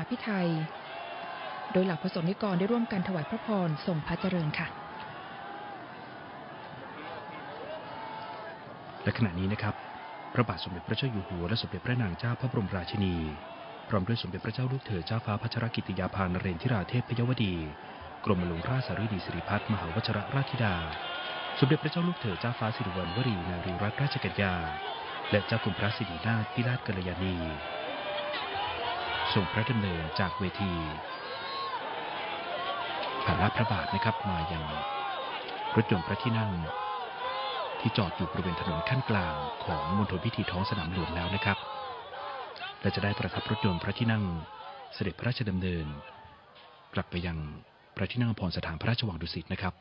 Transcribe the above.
มาพิไทย โดยหลักประสงค์นิกรได้ร่วมกันถวายพระพรทรงพระเจริญค่ะ และขณะนี้นะครับ พระบาทสมเด็จพระเจ้าอยู่หัวและสมเด็จพระนางเจ้าพระบรมราชินี พร้อมด้วยสมเด็จพระเจ้าลูกเธอเจ้าฟ้าพัชรกิติยาภานเรนทิราเทพพยวดี กรมหลวงราชสารีดีสิริพัฒน์มหาวชิรราชธิดา สมเด็จพระเจ้าลูกเธอเจ้าฟ้าสิริวัณวรีนารีรัตนราชกัญญาและเจ้าคุณพระสิรินาถพิราชกัลยาณี ส่งพระดำเนินจากเวทีผ่านลาดพระบาทนะครับมายังรถยนต์พระที่นั่ง ที่จอดอยู่บริเวณถนนขั้นกลางของมณฑลพิธีท้องสนามหลวงแล้วนะครับ และจะได้ประทับรถยนต์พระที่นั่งเสด็จพระราชดำเนิน กลับไปยังพระที่นั่งอภรสถานพระราชวังดุสิตนะครับ